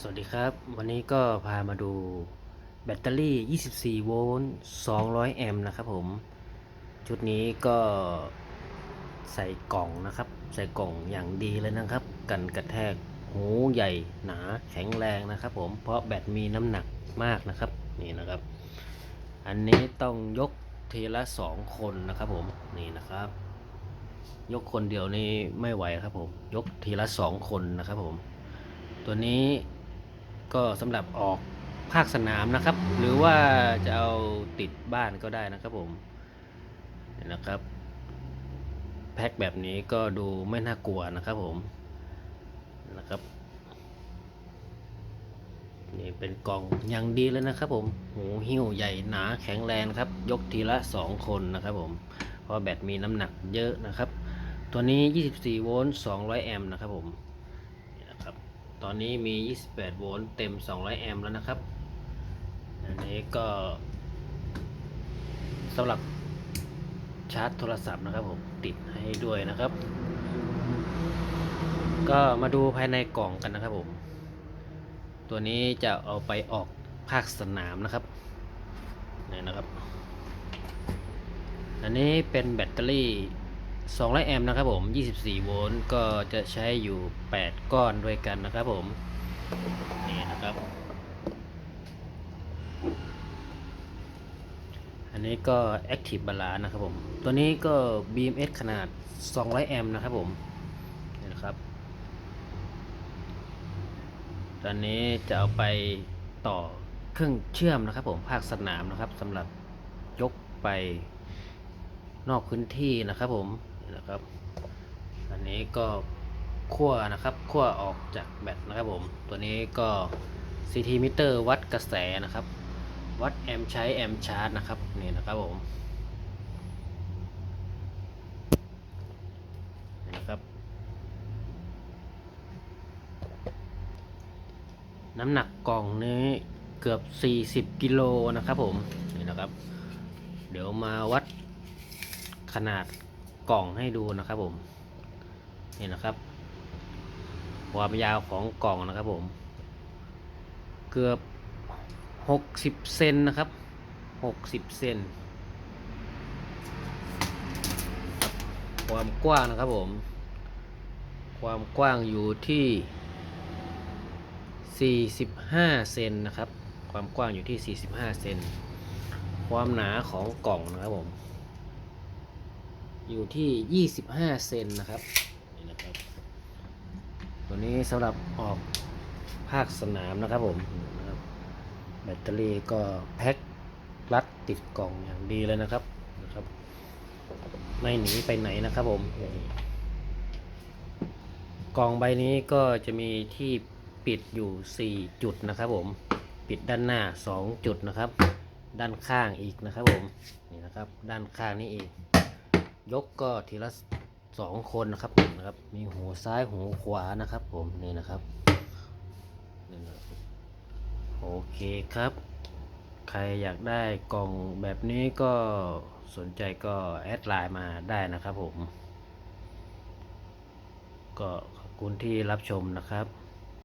สวัสดีครับ วันนี้ก็พามาดูแบตเตอรี่ 24 โวลต์ 200 แอมป์นะครับผม ชุดนี้ก็ใส่กล่องนะครับ ใส่กล่องอย่างดีเลยนะครับ กันกระแทกหูใหญ่หนาแข็งแรงนะครับผม เพราะแบตมีน้ำหนักมากนะครับ นี่นะครับ อันนี้ต้องยกทีละ 2 คนนะครับผม นี่นะครับ ยกคนเดียวนี่ไม่ไหวครับผม ยกทีละ 2 คนนะครับผมตัวนี้ ก็สำหรับออกภาคสนามนะครับ หรือว่าจะเอาติดบ้านก็ได้นะครับผมนะครับ แพ็คแบบนี้ก็ดูไม่น่ากลัวนะครับผมนะครับนี่เป็นกล่องอย่างดีเลยนะครับผมหูหิ้วใหญ่หนาแข็งแรงครับ ยกทีละ 2 คนนะครับผมเพราะแบตมีน้ำหนักเยอะนะครับ ตัวนี้ 24 โวลต์ 200 แอมป์นะครับผม ตอนนี้มี 28 โวลต์เต็ม 200 แอมป์แล้วนะครับ อันนี้ก็สำหรับชาร์จโทรศัพท์นะครับผมติดให้ด้วยนะครับ ก็มาดูภายในกล่องกันนะครับผม ตัวนี้จะเอาไปออกภาคสนามนะครับนี่นะครับ อันนี้เป็นแบตเตอรี่ 200แอมป์นะครับผม 24 โวลต์ก็จะใช้อยู่ 8 ก้อนด้วยกันนะครับผม นี่นะครับ อันนี้ก็ Active Balance นะครับผม ตัวนี้ก็ BMS ขนาด 200 แอมป์นะครับผม นี่นะครับตอนนี้จะเอาไปต่อเครื่องเชื่อมนะครับผมภาคสนามนะครับสำหรับยกไปนอกพื้นที่นะครับผม นะครับ อันนี้ก็ขั้วนะครับขั้วออกจากแบตนะครับผม ตัวนี้ก็ CT มิเตอร์วัดกระแสนะครับ วัดแอมป์ใช้แอมป์ชาร์จนะครับนี่นะครับผมนี่นะครับ น้ำหนักกล่องนี้เกือบ 40 กิโลนะครับผมนี่นะครับ เดี๋ยวมาวัดขนาด กล่องให้ดูนะครับผมนี่นะครับความยาวของกล่องนะครับผม เกือบ60เซนนะครับ60เซนความกว้างนะครับผม ความกว้างอยู่ที่ 45 เซนนะครับ ความกว้างอยู่ที่ 45 เซน ความหนาของกล่องนะครับผม อยู่ที่ 25 เซนนะครับนี่นะครับ ตัวนี้สำหรับออกภาคสนามนะครับผมนะครับแบตเตอรี่ก็แพ็ครัดติดกล่องอย่างดีเลยนะครับนะครับ ไม่หนีไปไหนนะครับผมกล่องใบนี้ก็จะมีที่ปิดอยู่ 4 จุดนะครับผมปิดด้านหน้า 2 จุดนะครับ ด้านข้างอีกนะครับผมนี่นะครับ ด้านข้างนี้อีก ยกก็ทีละสองคนนะครับนะครับ มีหูซ้ายหูขวานะครับ ผมนี่นะครับนี่นะครับโอเคครับ ใครอยากได้กล่องแบบนี้ก็สนใจก็แอดไลน์มาได้นะครับผม ก็ขอบคุณที่รับชมนะครับ